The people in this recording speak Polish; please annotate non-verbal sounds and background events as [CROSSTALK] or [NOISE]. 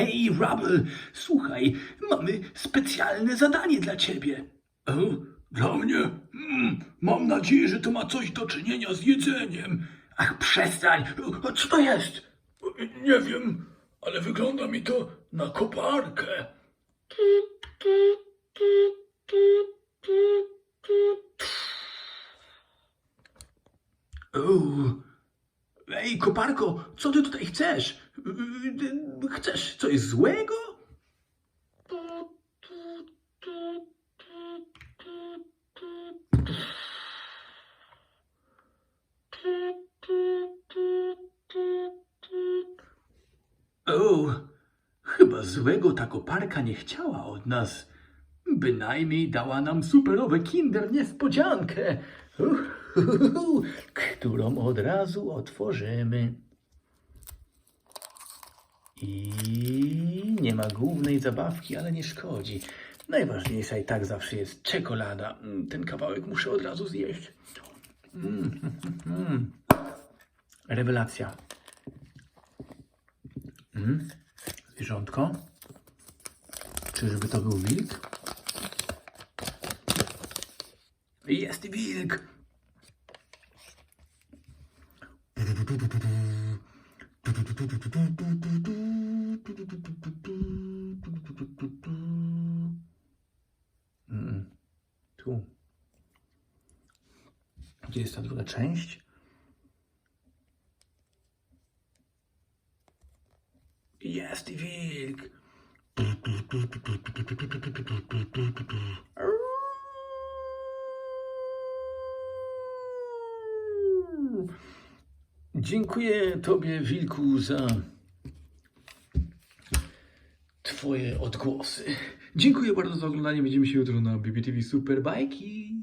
Hej, Rubble, słuchaj, mamy specjalne zadanie dla ciebie. O, dla mnie? Mm, mam nadzieję, że to ma coś do czynienia z jedzeniem. Ach, przestań. A co to jest? Nie wiem, ale wygląda mi to na koparkę. O, Ej, koparko, co ty tutaj chcesz? Chcesz coś złego? O, chyba złego ta koparka nie chciała od nas. Bynajmniej dała nam superowe kinder niespodziankę, Uhuhuhu, [LAUGHS] którą od razu otworzymy. I nie ma głównej zabawki, ale nie szkodzi. Najważniejsza i tak zawsze jest czekolada. Ten kawałek muszę od razu zjeść. Mm. [LAUGHS] Rewelacja. Mm. Zwierzątko. Czyżby to był wilk? Jest wilk! Tu. Gdzie jest ta druga część? Jest wilk! Dziękuję Tobie, Wilku, za Twoje odgłosy. Dziękuję bardzo za oglądanie. Widzimy się jutro na BBTV Superbajki.